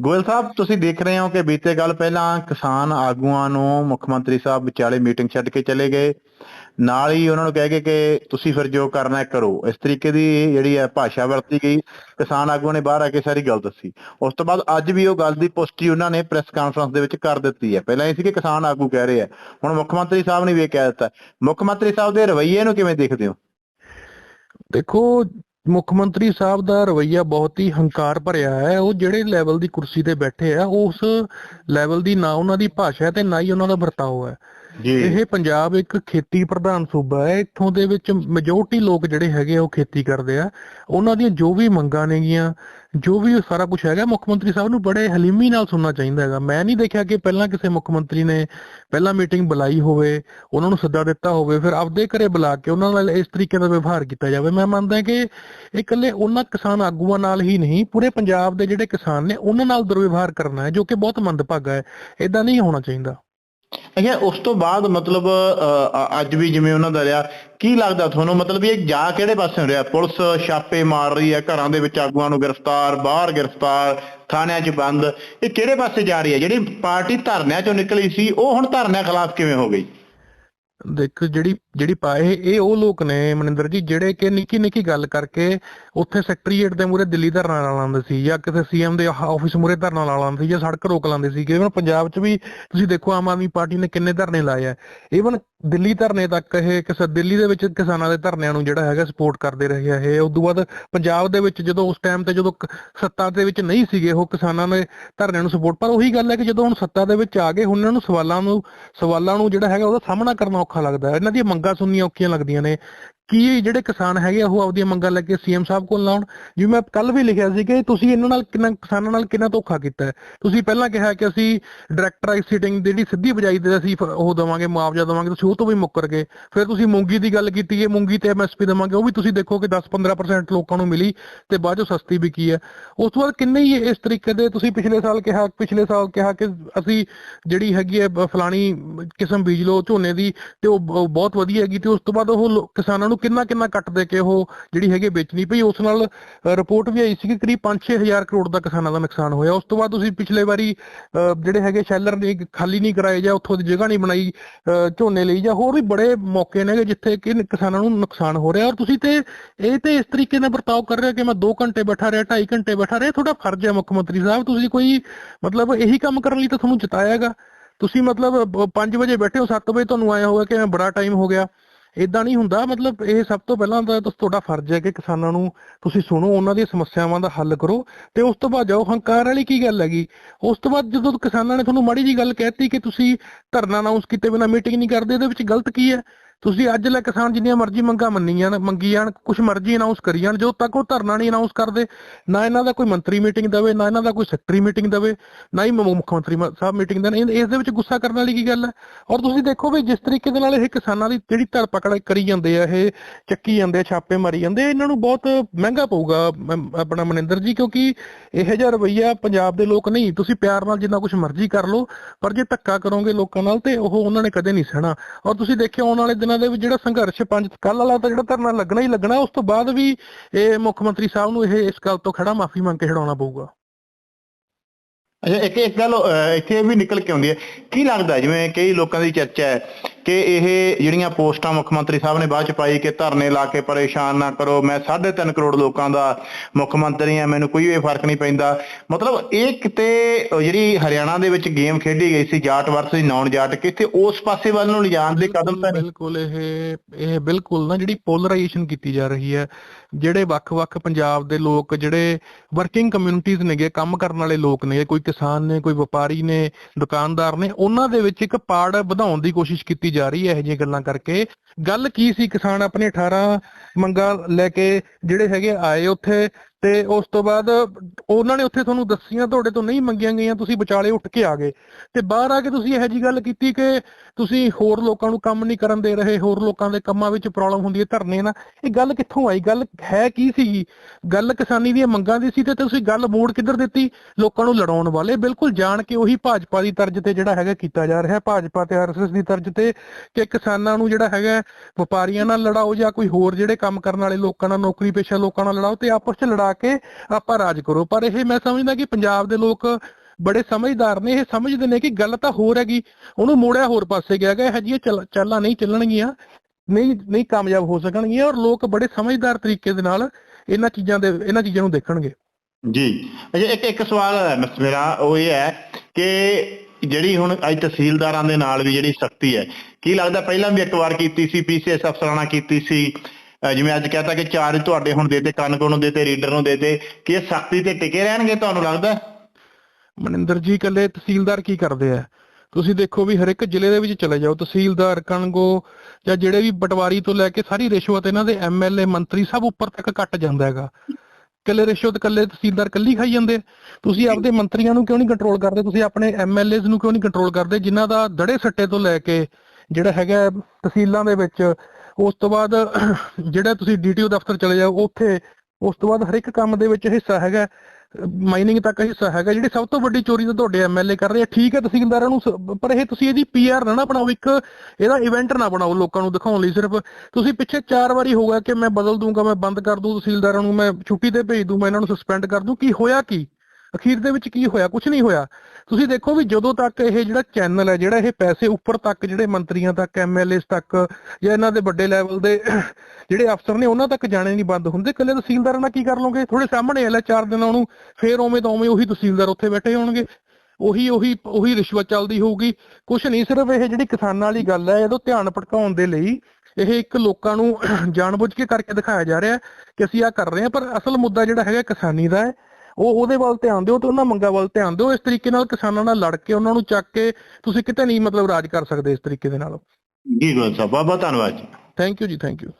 ਗੋਇਲ ਸਾਹਿਬ, ਤੁਸੀਂ ਦੇਖ ਰਹੇ ਹੋ ਕਿ ਬੀਤੇ ਗੱਲ ਪਹਿਲਾਂ ਕਿਸਾਨ ਆਗੂਆਂ ਨੂੰ ਮੁੱਖ ਮੰਤਰੀ ਸਾਹਿਬ ਵਿਚਾਲੇ ਮੀਟਿੰਗ ਛੱਡ ਕੇ ਚਲੇ ਗਏ। ਨਾਲ ਹੀ ਉਹਨਾਂ ਨੂੰ ਕਹਿ ਗਏ ਕਿ ਤੁਸੀਂ ਫਿਰ ਜੋ ਕਰਨਾ ਹੈ ਕਰੋ। ਇਸ ਤਰੀਕੇ ਦੀ ਜਿਹੜੀ ਹੈ ਭਾਸ਼ਾ ਵਰਤੀ ਗਈ। ਕਿਸਾਨ ਆਗੂਆਂ ਨੇ ਬਾਹਰ ਆ ਕੇ ਸਾਰੀ ਗੱਲ ਦੱਸੀ। ਉਸ ਤੋਂ ਬਾਅਦ ਅੱਜ ਵੀ ਉਹ ਗੱਲ ਦੀ ਪੁਸ਼ਟੀ ਉਹਨਾਂ ਨੇ ਪ੍ਰੈਸ ਕਾਨਫਰੰਸ ਦੇ ਵਿੱਚ ਕਰ ਦਿੱਤੀ ਹੈ। ਪਹਿਲਾਂ ਇਹ ਸੀ ਕਿ ਕਿਸਾਨ ਆਗੂ ਕਹਿ ਰਹੇ ਆ ਹੁਣ ਮੁੱਖ ਮੰਤਰੀ ਸਾਹਿਬ ਨੇ ਵੀ ਇਹ ਕਹਿ ਦਿੱਤਾ ਮੁੱਖ ਮੰਤਰੀ ਸਾਹਿਬ ਦੇ ਰਵਈਏ ਨੂੰ ਕਿਵੇਂ ਦੇਖਦੇ ਹੋ? ਦੇਖੋ ਮੁੱਖ ਮੰਤਰੀ ਸਾਹਿਬ ਦਾ ਰਵਈਆ ਬਹੁਤ ਹੀ ਹੰਕਾਰ ਭਰਿਆ ਹੈ। ਉਹ ਜਿਹੜੇ ਲੈਵਲ ਦੀ ਕੁਰਸੀ ਤੇ ਬੈਠੇ ਆ, ਉਸ ਲੈਵਲ ਦੀ ਨਾ ਉਹਨਾਂ ਦੀ ਭਾਸ਼ਾ ਤੇ ਨਾ ਹੀ ਉਹਨਾਂ ਦਾ ਵਰਤਾਓ ਹੈ। ਇਹ ਪੰਜਾਬ ਇੱਕ ਖੇਤੀ ਪ੍ਰਧਾਨ ਸੂਬਾ ਹੈ। ਇੱਥੋਂ ਦੇ ਵਿੱਚ ਮੈਜੋਰਟੀ ਲੋਕ ਜਿਹੜੇ ਹੈਗੇ ਉਹ ਖੇਤੀ ਕਰਦੇ ਆ। ਉਹਨਾਂ ਦੀਆਂ ਜੋ ਵੀ ਮੰਗਾਂ ਨੇਗੀਆਂ, ਜੋ ਵੀ ਸਾਰਾ ਕੁਝ ਹੈਗਾ, ਮੁੱਖ ਮੰਤਰੀ ਸਾਹਿਬ ਨੂੰ ਬੜੇ ਹਲੀਮੀ ਨਾਲ ਸੁਣਨਾ ਚਾਹੀਦਾ ਹੈਗਾ। ਮੈਂ ਨਹੀਂ ਦੇਖਿਆ ਕਿ ਪਹਿਲਾਂ ਕਿਸੇ ਮੁੱਖ ਮੰਤਰੀ ਨੇ ਪਹਿਲਾਂ ਮੀਟਿੰਗ ਬੁਲਾਈ ਹੋਵੇ, ਉਹਨਾਂ ਨੂੰ ਸੱਦਾ ਦਿੱਤਾ ਹੋਵੇ, ਫਿਰ ਆਪਦੇ ਘਰੇ ਬੁਲਾ ਕੇ ਉਹਨਾਂ ਨਾਲ ਇਸ ਤਰੀਕੇ ਦਾ ਵਿਵਹਾਰ ਕੀਤਾ ਜਾਵੇ। ਮੈਂ ਮੰਨਦਾ ਕਿ ਇਹ ਇਕੱਲੇ ਉਹਨਾਂ ਕਿਸਾਨ ਆਗੂਆਂ ਨਾਲ ਹੀ ਨਹੀਂ, ਪੂਰੇ ਪੰਜਾਬ ਦੇ ਜਿਹੜੇ ਕਿਸਾਨ ਨੇ, ਉਹਨਾਂ ਨਾਲ ਦੁਰਵਿਵਹਾਰ ਕਰਨਾ ਹੈ, ਜੋ ਕਿ ਬਹੁਤ ਮੰਦਭਾਗਾ ਹੈ। ਇਦਾਂ ਨਹੀਂ ਹੋਣਾ ਚਾਹੀਦਾ। ਅੱਛਾ ਉਸ ਤੋਂ ਬਾਅਦ ਮਤਲਬ ਅ, ਅੱਜ ਵੀ ਜਿਵੇਂ ਉਹਨਾਂ ਦਾ ਰਿਹਾ ਕੀ ਲੱਗਦਾ ਤੁਹਾਨੂੰ? ਮਤਲਬ ਵੀ ਇਹ ਜਾ ਕਿਹੜੇ ਪਾਸੇ ਰਿਹਾ? ਪੁਲਿਸ ਛਾਪੇ ਮਾਰ ਰਹੀ ਹੈ ਘਰਾਂ ਦੇ ਵਿੱਚ ਆਗੂਆਂ ਨੂੰ ਗ੍ਰਿਫਤਾਰ ਬਾਹਰ ਗ੍ਰਿਫਤਾਰ ਥਾਣਿਆਂ 'ਚ ਬੰਦ। ਇਹ ਕਿਹੜੇ ਪਾਸੇ ਜਾ ਰਹੀ ਹੈ? ਜਿਹੜੀ ਪਾਰਟੀ ਧਰਨਿਆਂ 'ਚੋਂ ਨਿਕਲੀ ਸੀ ਉਹ ਹੁਣ ਧਰਨਿਆਂ ਖਿਲਾਫ ਕਿਵੇਂ ਹੋ ਗਈ? ਦੇਖ, ਜਿਹੜੀ ਜਿਹੜੀ ਪਾਏ ਇਹ ਉਹ ਲੋਕ ਨੇ ਮਨਿੰਦਰ ਜੀ, ਜਿਹੜੇ ਕਿ ਨਿੱਕੀ ਨਿੱਕੀ ਗੱਲ ਕਰਕੇ ਉੱਥੇ ਸੈਕਟਰੀਏਟ ਦੇ ਮੂਰੇ ਦਿੱਲੀ ਧਰਨਾ ਲਾ ਲਾਉਂਦੇ ਸੀ ਜਾਂ ਕਿਸੇ ਸੀਐਮ ਦੇ ਆਫਿਸ ਮੂਰੇ ਧਰਨਾ ਲਾ ਲਾਉਂਦੇ ਸੀ ਜਾਂ ਸੜਕ ਰੋਕ ਲਾਉਂਦੇ ਸੀ। ਕਿ ਪੰਜਾਬ 'ਚ ਵੀ ਤੁਸੀਂ ਦੇਖੋ ਆਮ ਆਦਮੀ ਪਾਰਟੀ ਨੇ ਕਿੰਨੇ ਧਰਨੇ ਲਾਏ ਆ। ਈਵਨ ਦਿੱਲੀ ਧਰਨੇ ਤੱਕ ਇਹ ਕਿਸੇ, ਦਿੱਲੀ ਦੇ ਵਿੱਚ ਕਿਸਾਨਾਂ ਦੇ ਧਰਨਿਆਂ ਨੂੰ ਜਿਹੜਾ ਹੈਗਾ ਸਪੋਰਟ ਕਰਦੇ ਰਹੇ ਆ ਇਹ। ਉਦੋਂ ਬਾਅਦ ਪੰਜਾਬ ਦੇ ਵਿੱਚ ਜਦੋਂ ਉਸ ਟਾਈਮ ਤੇ ਜਦੋਂ ਸੱਤਾ ਦੇ ਵਿੱਚ ਨਹੀਂ ਸੀਗੇ, ਉਹ ਕਿਸਾਨਾਂ ਨੇ ਧਰਨਿਆਂ ਨੂੰ ਸਪੋਰਟ ਪਰ ਉਹੀ ਗੱਲ ਹੈ ਕਿ ਜਦੋਂ ਹੁਣ ਸੱਤਾ ਦੇ ਵਿੱਚ ਆ ਗਏ ਹੁਣ ਇਹਨਾਂ ਨੂੰ ਸਵਾਲਾਂ ਨੂੰ ਸਵਾਲਾਂ ਨੂੰ ਜਿਹੜਾ ਹੈਗਾ ਉਹਦਾ ਸਾਹਮਣਾ ਕਰਨਾ ਔਖਾ ਲੱਗਦਾ ਹੈ। ਇਹਨਾਂ ਦੀਆਂ ਮੰਗਾਂ ਸੁਣਨੀਆਂ ਔਖੀਆਂ ਲੱਗਦੀਆਂ ਨੇ। ਕੀ ਜਿਹੜੇ ਕਿਸਾਨ ਹੈਗੇ ਆ, ਉਹ ਆਪਦੀਆਂ ਮੰਗਾਂ ਲੈ ਕੇ ਸੀਐਮ ਸਾਹਿਬ ਕੋਲ ਲਾਉਣ? ਜਿਵੇਂ ਮੈਂ ਕੱਲ ਵੀ ਲਿਖਿਆ ਸੀ ਕਿ ਤੁਸੀਂ ਇਹਨਾਂ ਨਾਲ ਕਿੰਨਾ ਕਿਸਾਨਾਂ ਨਾਲ ਕਿੰਨਾ ਧੋਖਾ ਕੀਤਾ ਹੈ। ਤੁਸੀਂ ਪਹਿਲਾਂ ਕਿਹਾ ਕਿ ਅਸੀਂ ਡਾਇਰੈਕਟਰਾਈਜ਼ ਸੀਟਿੰਗ ਜਿਹੜੀ ਸਿੱਧੀ ਬਜਾਈ ਤੇ ਅਸੀਂ ਉਹ ਦਵਾਂਗੇ ਮੁਆਵਜ਼ਾ ਦਵਾਂਗੇ ਤੁਸੀਂ ਉਹ ਤੋਂ ਵੀ ਮੁੱਕਰ ਗਏ। ਫਿਰ ਤੁਸੀਂ ਮੂੰਗੀ ਦੀ ਗੱਲ ਕੀਤੀ ਹੈ ਮੂੰਗੀ ਤੇ ਐਮਐਸਪੀ ਦਵਾਂਗੇ ਉਹ ਵੀ ਤੁਸੀਂ ਦੇਖੋ ਕਿ 10-15% ਲੋਕਾਂ ਨੂੰ ਮਿਲੀ ਤੇ ਬਾਅਦ ਚੋਂ ਸਸਤੀ ਵੀ ਕੀ ਹੈ। ਉਸ ਤੋਂ ਬਾਅਦ ਕਿੰਨੇ ਹੀ ਇਸ ਤਰੀਕੇ ਦੇ ਤੁਸੀਂ ਪਿਛਲੇ ਸਾਲ ਕਿਹਾ ਪਿਛਲੇ ਸਾਲ ਕਿਹਾ ਕਿ ਅਸੀਂ ਜਿਹੜੀ ਹੈਗੀ ਹੈ ਫਲਾਣੀ ਕਿਸਮ ਬੀਜ ਲਓ ਝੋਨੇ ਦੀ ਤੇ ਉਹ ਬਹੁਤ ਵਧੀਆ ਹੈਗੀ ਤੇ ਉਸ ਤੋਂ ਬਾਅਦ ਉਹ ਲੋ- ਕਿਸਾਨਾਂ ਨੂੰ ਕਿੰਨਾ ਕਿੰਨਾ ਕੱਟ ਦੇ ਕੇ ਉਹ ਜਿਹੜੀ ਹੈਗੀ ਵੇਚਣੀ ਪਈ। ਉਸ ਨਾਲ ਰਿਪੋਰਟ ਵੀ ਆਈ ਸੀ ਕਿ ਕਰੀਬ 5-6000 ਕਰੋੜ ਦਾ ਕਿਸਾਨਾਂ ਦਾ ਨੁਕਸਾਨ ਹੋਇਆ। ਉਸ ਤੋਂ ਬਾਅਦ ਤੁਸੀਂ ਪਿਛਲੇ ਵਾਰੀ ਜਿਹੜੇ ਹੈਗੇ ਸ਼ੈਲਰ ਨੇ, ਖਾਲੀ ਨਹੀਂ ਕਰਾਏ ਜਾਂ ਉੱਥੋਂ ਦੀ ਜਗ੍ਹਾ ਨਹੀਂ ਬਣਾਈ ਝੋਨੇ ਲਈ ਜਾਂ ਹੋਰ ਵੀ ਬੜੇ ਮੌਕੇ ਨੇ ਜਿੱਥੇ ਕਿ ਕਿਸਾਨਾਂ ਨੂੰ ਨੁਕਸਾਨ ਹੋ ਰਿਹਾ। ਔਰ ਤੁਸੀਂ ਤੇ, ਇਹ ਤੇ ਇਸ ਤਰੀਕੇ ਨਾਲ ਵਰਤਾਓ ਕਰ ਰਹੇ ਹੋ ਕਿ ਮੈਂ 2 ਘੰਟੇ ਬੈਠਾ ਰਿਹਾ 2.5 ਘੰਟੇ ਬੈਠਾ ਰਿਹਾ ਤੁਹਾਡਾ ਫਰਜ਼ ਹੈ ਮੁੱਖ ਮੰਤਰੀ ਸਾਹਿਬ। ਤੁਸੀਂ ਕੋਈ, ਮਤਲਬ ਇਹੀ ਕੰਮ ਕਰਨ ਲਈ ਤਾਂ ਤੁਹਾਨੂੰ ਜਿਤਾਇਆਗਾ। ਤੁਸੀਂ ਮਤਲਬ 5 ਵਜੇ ਬੈਠੇ ਹੋ 7 ਵਜੇ ਤੁਹਾਨੂੰ ਆਇਆ ਹੋਗਾ ਕਿ ਮੈਂ ਬੜਾ ਟਾਈਮ ਹੋ ਗਿਆ। ਇਦਾਂ ਨਹੀਂ ਹੁੰਦਾ, ਮਤਲਬ ਇਹ ਸਭ ਤੋਂ ਪਹਿਲਾਂ ਤਾਂ ਤੁਹਾਡਾ ਫਰਜ਼ ਹੈ ਕਿ ਕਿਸਾਨਾਂ ਨੂੰ ਤੁਸੀਂ ਸੁਣੋ, ਉਹਨਾਂ ਦੀਆਂ ਸਮੱਸਿਆਵਾਂ ਦਾ ਹੱਲ ਕਰੋ ਤੇ ਉਸ ਤੋਂ ਬਾਅਦ ਜਾਓ, ਹੰਕਾਰ ਵਾਲੀ ਕੀ ਗੱਲ ਹੈਗੀ? ਉਸ ਤੋਂ ਬਾਅਦ ਜਦੋਂ ਕਿਸਾਨਾਂ ਨੇ ਤੁਹਾਨੂੰ ਮਾੜੀ ਜੀ ਗੱਲ ਕਹਿਤੀ ਕਿ ਤੁਸੀਂ ਧਰਨਾ ਅਨਾਉਂਸ ਕੀਤੇ ਬਿਨਾ ਮੀਟਿੰਗ ਨਹੀਂ ਕਰਦੇ, ਇਹਦੇ ਵਿੱਚ ਗਲਤ ਕੀ ਹੈ? ਤੁਸੀਂ ਅੱਜ ਲੈ ਕਿਸਾਨ ਜਿੰਨੀਆਂ ਮਰਜ਼ੀ ਮੰਗਾਂ ਮੰਨੀ ਜਾਣ, ਮੰਗੀ ਜਾਣ ਕੁਝ ਮਰਜ਼ੀ ਅਨਾਉਂਸ ਕਰੀ ਜਾਣ, ਜਦੋਂ ਤੱਕ ਉਹ ਧਰਨਾ ਨਹੀਂ ਅਨਾਉਂਸ ਕਰਦੇ, ਨਾ ਇਹਨਾਂ ਦਾ ਕੋਈ ਮੰਤਰੀ ਮੀਟਿੰਗ ਦੇਵੇ, ਨਾ ਇਹਨਾਂ ਦਾ ਕੋਈ ਸੈਕਟਰੀ ਮੀਟਿੰਗ ਦੇਵੇ, ਨਾ ਹੀ ਮੁੱਖ ਮੰਤਰੀ ਸਾਹਿਬ ਮੀਟਿੰਗ ਦੇਣ। ਇਸ ਦੇ ਵਿੱਚ ਗੁੱਸਾ ਕਰਨ ਵਾਲੀ ਕੀ ਗੱਲ ਹੈ? ਔਰ ਤੁਸੀਂ ਦੇਖੋ ਵੀ ਜਿਸ ਤਰੀਕੇ ਦੇ ਨਾਲ ਇਹ ਕਿਸਾਨਾਂ ਦੀ ਜਿਹੜੀ ਧਰਪਕੜ ਕਰੀ ਜਾਂਦੇ ਆ, ਇਹ ਚੱਕੀ ਜਾਂਦੇ ਆ, ਛਾਪੇ ਮਾਰੀ ਜਾਂਦੇ ਇਹਨਾਂ ਨੂੰ ਬਹੁਤ ਮਹਿੰਗਾ ਪਊਗਾ ਆਪਣਾ ਮਨਿੰਦਰ ਜੀ, ਕਿਉਂਕਿ ਇਹੋ ਜਿਹਾ ਰਵਈਆ ਪੰਜਾਬ ਦੇ ਲੋਕ ਨਹੀਂ। ਤੁਸੀਂ ਪਿਆਰ ਨਾਲ ਜਿੰਨਾ ਕੁਝ ਮਰਜ਼ੀ ਕਰ ਲਓ, ਪਰ ਜੇ ਧੱਕਾ ਕਰੋਗੇ ਲੋਕਾਂ ਨਾਲ ਤੇ ਉਹ ਉਹਨਾਂ ਨੇ ਕਦੇ ਨਹੀਂ ਸਹਿਣਾ। ਔਰ ਤੁਸੀਂ ਦੇਖਿਓ ਆਉਣ ਵਾਲੇ ਦਿਨਾਂ ਦੇ ਵਿੱਚ ਜਿਹੜਾ ਸੰਘਰਸ਼ ਪੰਜ ਕੱਲ ਵਾਲਾ ਤਾਂ ਜਿਹੜਾ ਧਰਨਾ ਲੱਗਣਾ ਹੀ ਲੱਗਣਾ ਉਸ ਤੋਂ ਬਾਅਦ ਵੀ ਇਹ ਮੁੱਖ ਮੰਤਰੀ ਸਾਹਿਬ ਨੂੰ ਇਹ ਇਸ ਗੱਲ ਤੋਂ ਖੜਾ ਮਾਫੀ ਮੰਗ ਕੇ ਛਡਾਉਣਾ ਪਊਗਾ। ਅੱਛਾ ਇੱਕ ਇੱਕ ਗੱਲ ਅ, ਇੱਥੇ ਇਹ ਵੀ ਨਿਕਲ ਕੇ ਆਉਂਦੀ ਹੈ। ਕੀ ਲੱਗਦਾ ਜਿਵੇਂ ਕਈ ਲੋਕਾਂ ਦੀ ਚਰਚਾ ਹੈ ਕਿ ਇਹ ਜਿਹੜੀਆਂ ਪੋਸਟਾਂ ਮੁੱਖ ਮੰਤਰੀ ਸਾਹਿਬ ਨੇ ਬਾਅਦ ਚ ਪਾਈ ਕਿ ਧਰਨੇ ਲਾ ਕੇ ਪਰੇਸ਼ਾਨ ਨਾ ਕਰੋ, ਮੈਂ 3.5 ਕਰੋੜ ਲੋਕਾਂ ਦਾ ਮੁੱਖ ਮੰਤਰੀ ਆ ਮੈਨੂੰ ਕੋਈ ਇਹ ਫ਼ਰਕ ਨਹੀਂ ਪੈਂਦਾ। ਮਤਲਬ ਇਹ ਕਿਤੇ ਜਿਹੜੀ ਹਰਿਆਣਾ ਦੇ ਵਿੱਚ ਗੇਮ ਖੇਡੀ ਗਈ ਸੀ, ਜਾਟ ਵਰਸਸ ਨਾਨ ਜਾਟ, ਕਿਤੇ ਉਸ ਪਾਸੇ ਵੱਲ ਨੂੰ ਲਿਜਾਣ ਦੇ ਕਦਮ ਤਾਂ ਬਿਲਕੁਲ ਇਹ ਇਹ ਬਿਲਕੁਲ ਨਾ ਜਿਹੜੀ ਪੋਲਰਾਈਜੇਸ਼ਨ ਕੀਤੀ ਜਾ ਰਹੀ ਹੈ, ਜਿਹੜੇ ਵੱਖ-ਵੱਖ ਪੰਜਾਬ ਦੇ ਲੋਕ, ਜਿਹੜੇ ਵਰਕਿੰਗ ਕਮਿਊਨਿਟੀਜ਼ ਨੇਗੇ, ਕੰਮ ਕਰਨ ਵਾਲੇ ਲੋਕ ਨੇ ਕੋਈ ਕਿਸਾਨ ਨੇ, ਕੋਈ ਵਪਾਰੀ ਨੇ, ਦੁਕਾਨਦਾਰ ਨੇ, ਉਹਨਾਂ ਦੇ ਵਿੱਚ ਇੱਕ ਪਾੜ ਵਧਾਉਣ ਦੀ ਕੋਸ਼ਿਸ਼ ਕੀਤੀ ਜਾ ਰਹੀ ਹੈ ਇਹੋ ਜਿਹੀਆਂ ਗੱਲਾਂ ਕਰਕੇ। ਗੱਲ ਕੀ ਸੀ ਕਿਸਾਨ ਆਪਣੇ 18 ਮੰਗਾਂ ਲੈ ਕੇ ਜਿਹੜੇ ਹੈਗੇ ਆਏ ਉੱਥੇ? ਤੇ ਉਸ ਤੋਂ ਬਾਅਦ ਉਹਨਾਂ ਨੇ ਉੱਥੇ ਤੁਹਾਨੂੰ ਦੱਸੀਆਂ, ਤੁਹਾਡੇ ਤੋਂ ਨਹੀਂ ਮੰਗੀਆਂ ਗਈਆਂ, ਤੁਸੀਂ ਵਿਚਾਲੇ ਉੱਠ ਕੇ ਆ ਗਏ। ਤੇ ਬਾਹਰ ਆ ਕੇ ਤੁਸੀਂ ਇਹੋ ਜੀ ਗੱਲ ਕੀਤੀ ਕਿ ਤੁਸੀਂ ਹੋਰ ਲੋਕਾਂ ਨੂੰ ਕੰਮ ਨਹੀਂ ਕਰਨ ਦੇ ਰਹੇ, ਹੋਰ ਲੋਕਾਂ ਦੇ ਕੰਮਾਂ ਵਿੱਚ ਪ੍ਰੋਬਲਮ ਹੁੰਦੀ ਹੈ, ਧਰਨੇ ਨਾਲ ਇਹ ਗੱਲ ਕਿੱਥੋਂ ਆਈ? ਗੱਲ ਹੈ ਕੀ ਸੀਗੀ ਗੱਲ ਕਿਸਾਨੀ ਦੀਆਂ ਮੰਗਾਂ ਦੀ ਸੀ ਤੇ ਤੁਸੀਂ ਗੱਲ ਮੋੜ ਕਿੱਧਰ ਦਿੱਤੀ? ਲੋਕਾਂ ਨੂੰ ਲੜਾਉਣ ਵਾਲੇ। ਬਿਲਕੁਲ ਜਾਣ ਕੇ ਉਹੀ ਭਾਜਪਾ ਦੀ ਤਰਜ਼ ਤੇ ਜਿਹੜਾ ਹੈਗਾ ਕੀਤਾ ਜਾ ਰਿਹਾ। ਭਾਜਪਾ ਤੇ ਆਰਐਸਐਸ ਦੀ ਤਰਜ਼ ਤੇ ਕਿ ਕਿਸਾਨਾਂ ਨੂੰ ਜਿਹੜਾ ਹੈਗਾ ਵਪਾਰੀਆਂ ਨਾਲ ਲੜਾਓ ਜਾਂ ਕੋਈ ਹੋਰ ਜਿਹੜੇ ਕੰਮ ਕਰਨ ਵਾਲੇ ਲੋਕਾਂ ਨਾਲ ਨੌਕਰੀ ਪੇਸ਼ਾ ਲੋਕਾਂ ਨਾਲ ਲੜਾਓ ਤੇ ਆਪਸ 'ਚ ਲੜਾ ਕੇ ਆਪਾਂ ਰਾਜ ਕਰੋ। ਪਰ ਇਹ ਮੈਂ ਸਮਝਦਾ ਕਿ ਪੰਜਾਬ ਦੇ ਲੋਕ ਬੜੇ ਸਮਝਦਾਰ ਨੇ, ਇਹ ਸਮਝਦੇ ਨੇ ਕਿ ਗੱਲ ਤਾਂ ਹੋਰ ਹੈਗੀ। ਉਹਨੂੰ ਮੋੜਿਆ ਹੋਰ ਪਾਸੇ ਗਿਆ ਗਿਆ ਇਹ ਚਾਲਾਂ ਨਹੀਂ ਚੱਲਣਗੀਆਂ, ਨਹੀਂ ਨਹੀਂ ਕਾਮਯਾਬ ਹੋ ਸਕਣਗੀਆਂ ਔਰ ਲੋਕ ਬੜੇ ਸਮਝਦਾਰ ਤਰੀਕੇ ਦੇ ਨਾਲ ਇਹਨਾਂ ਚੀਜ਼ਾਂ ਦੇ, ਇਹਨਾਂ ਚੀਜ਼ਾਂ ਨੂੰ ਦੇਖਣਗੇ। ਜੀ। ਅੱਛਾ, ਇੱਕ ਇੱਕ ਸਵਾਲ ਹੈ ਮੇਰਾ, ਉਹ ਇਹ ਹੈ ਕਿ ਜਿਹੜੀ ਹੁਣ ਅੱਜ ਤਹਿਸੀਲਦਾਰਾਂ ਦੇ ਨਾਲ ਵੀ ਜਿਹੜੀ ਸਖਤੀ ਹੈ, ਕੀ ਲੱਗਦਾ ਪਹਿਲਾਂ ਵੀ ਇੱਕ ਵਾਰ ਕੀਤੀ ਸੀ, ਪੀਸੀਐਸ ਅਫਸਰਾਂ ਨਾਲ ਕੀਤੀ ਸੀ? ਜਿਵੇਂ ਅੱਜ ਕਹਤਾ ਕਿ ਚਾਰਜ ਤੁਹਾਡੇ ਹੁਣ ਦੇਤੇ ਕਨਕੋ ਨੂੰ ਦੇਤੇ ਰੀਡਰ ਨੂੰ ਦੇਤੇ ਕੀ ਇਹ ਸਖਤੀ ਤੇ ਟਿਕੇ ਰਹਿਣਗੇ ਤੁਹਾਨੂੰ ਲੱਗਦਾ? ਮਨਿੰਦਰ ਜੀ ਕੱਲੇ ਤਹਿਸੀਲਦਾਰ ਕੀ ਕਰਦੇ ਆ? ਤੁਸੀਂ ਦੇਖੋ ਵੀ ਹਰ ਇੱਕ ਜ਼ਿਲ੍ਹੇ ਦੇ ਵਿੱਚ ਚਲੇ ਜਾਓ, ਤਹਿਸੀਲਦਾਰ ਕਣਗੋ ਜਾਂ ਜਿਹੜੇ ਵੀ ਪਟਵਾਰੀ ਤੋਂ ਲੈ ਕੇ ਸਾਰੀ ਰਿਸ਼ਵਤ ਇਹਨਾਂ ਦੇ ਐਮਐਲਏ ਮੰਤਰੀ ਸਭ ਉੱਪਰ ਤੱਕ ਕੱਟ ਜਾਂਦਾ ਹੈਗਾ। ਕੱਲੇ ਰਿਸ਼ਵਤ ਕੱਲੇ ਤਹਿਸੀਲਦਾਰ ਕੱਲੀ ਖਾਈ ਜਾਂਦੇ। ਤੁਸੀਂ ਆਪਦੇ ਮੰਤਰੀਆਂ ਨੂੰ ਕਿਉਂ ਨਹੀਂ ਕੰਟਰੋਲ ਕਰਦੇ? ਤੁਸੀਂ ਆਪਣੇ ਐਮਐਲਏਜ਼ ਨੂੰ ਕਿਉਂ ਨਹੀਂ ਕੰਟਰੋਲ ਕਰਦੇ? ਜਿਨ੍ਹਾਂ ਦਾ ਦੜੇ ਸੱਟੇ ਤੋਂ ਲੈ ਕੇ ਜਿਹੜਾ ਹੈਗਾ ਤਹਿਸੀਲਾਂ ਦੇ ਵਿੱਚ ਉਸ ਤੋਂ ਬਾਅਦ ਜਿਹੜਾ ਤੁਸੀਂ ਡੀਟੀਓ ਦਫ਼ਤਰ ਚਲੇ ਜਾਓ, ਉੱਥੇ ਉਸ ਤੋਂ ਬਾਅਦ ਹਰ ਇੱਕ ਕੰਮ ਦੇ ਵਿੱਚ ਹਿੱਸਾ ਹੈਗਾ, ਮਾਈਨਿੰਗ ਤੱਕ ਹਿੱਸਾ ਹੈਗਾ, ਜਿਹੜੀ ਸਭ ਤੋਂ ਵੱਡੀ ਚੋਰੀ ਤਾਂ ਤੁਹਾਡੇ ਐਮਐਲਏ ਕਰ ਰਹੇ ਆ, ਠੀਕ ਹੈ ਤਹਿਸੀਲਦਾਰਾਂ ਨੂੰ ਪਰ ਇਹ ਤੁਸੀਂ ਇਹਦੀ ਪੀਆਰ ਨਾ ਨਾ ਬਣਾਓ, ਇੱਕ ਇਹਦਾ ਇਵੈਂਟ ਨਾ ਬਣਾਓ ਲੋਕਾਂ ਨੂੰ ਦਿਖਾਉਣ ਲਈ ਸਿਰਫ। ਤੁਸੀਂ ਪਿੱਛੇ ਚਾਰ ਵਾਰੀ ਹੋ ਗਿਆ ਕਿ ਮੈਂ ਬਦਲ ਦੂੰਗਾ, ਮੈਂ ਬੰਦ ਕਰ ਦੂੰ ਤਹਿਸੀਲਦਾਰਾਂ ਨੂੰ, ਮੈਂ ਛੁੱਟੀ ਤੇ ਭੇਜ ਦੂੰ, ਮੈਂ ਇਹਨਾਂ ਨੂੰ ਸਸਪੈਂਡ ਕਰ ਦੂੰ, ਕੀ ਹੋਇਆ ਕੀ? ਅਖੀਰ ਦੇ ਵਿੱਚ ਕੀ ਹੋਇਆ? ਕੁਝ ਨਹੀਂ ਹੋਇਆ। ਤੁਸੀਂ ਦੇਖੋ ਵੀ ਜਦੋਂ ਤੱਕ ਇਹ ਜਿਹੜਾ ਚੈਨਲ ਹੈ, ਜਿਹੜਾ ਇਹ ਪੈਸੇ ਉੱਪਰ ਤੱਕ ਜਿਹੜੇ ਮੰਤਰੀਆਂ ਤੱਕ ਐਮਐਲਏਸ ਤੱਕ ਜਾਂ ਇਹਨਾਂ ਦੇ ਵੱਡੇ ਲੈਵਲ ਦੇ ਜਿਹੜੇ ਅਫਸਰ ਨੇ, ਉਹਨਾਂ ਤੱਕ ਜਾਣੇ ਨਹੀਂ ਬੰਦ ਹੁੰਦੇ। ਕੱਲੇ ਤਹਿਸੀਲਦਾਰਾਂ ਨਾਲ ਕੀ ਕਰ ਲਓਗੇ? ਥੋੜੇ ਸਾਹਮਣੇ ਲੈ ਚਾਰ ਦਿਨਾਂ ਉਹਨੂੰ ਫੇਰ ਉਵੇਂ ਤੋਂ ਉਵੇਂ ਉਹੀ ਤਹਿਸੀਲਦਾਰ ਉੱਥੇ ਬੈਠੇ ਹੋਣਗੇ। ਉਹੀ ਉਹੀ ਉਹੀ ਰਿਸ਼ਵਤ ਚੱਲਦੀ ਹੋਊਗੀ। ਕੁਛ ਨਹੀਂ, ਸਿਰਫ ਇਹ ਜਿਹੜੀ ਕਿਸਾਨਾਂ ਵਾਲੀ ਗੱਲ ਹੈ, ਇਹਦੋਂ ਧਿਆਨ ਭਟਕਾਉਣ ਦੇ ਲਈ ਇਹ ਇੱਕ ਲੋਕਾਂ ਨੂੰ ਜਾਣਬੁੱਝ ਕੇ ਕਰਕੇ ਦਿਖਾਇਆ ਜਾ ਰਿਹਾ ਕਿ ਅਸੀਂ ਆ ਕਰ ਰਹੇ ਹਾਂ। ਪਰ ਅਸਲ ਮੁੱਦਾ ਜਿਹੜਾ ਹੈਗਾ ਕਿਸਾਨੀ ਦਾ ਹੈ। ਉਹ ਉਹਦੇ ਵੱਲ ਧਿਆਨ ਦਿਓ ਤੇ ਉਹਨਾਂ ਮੰਗਾਂ ਵੱਲ ਧਿਆਨ ਦਿਓ। ਇਸ ਤਰੀਕੇ ਨਾਲ ਕਿਸਾਨਾਂ ਨਾਲ ਲੜ ਕੇ ਉਹਨਾਂ ਨੂੰ ਚੱਕ ਕੇ ਤੁਸੀਂ ਕਿਤੇ ਨਹੀਂ ਮਤਲਬ ਰਾਜ ਕਰ ਸਕਦੇ ਇਸ ਤਰੀਕੇ ਦੇ ਨਾਲ। ਜੀ ਗੋਲ ਸਾਹਿਬ ਬਹੁਤ ਬਹੁਤ ਧੰਨਵਾਦ ਜੀ। ਥੈਂਕ ਯੂ ਜੀ ਥੈਂਕ ਯੂ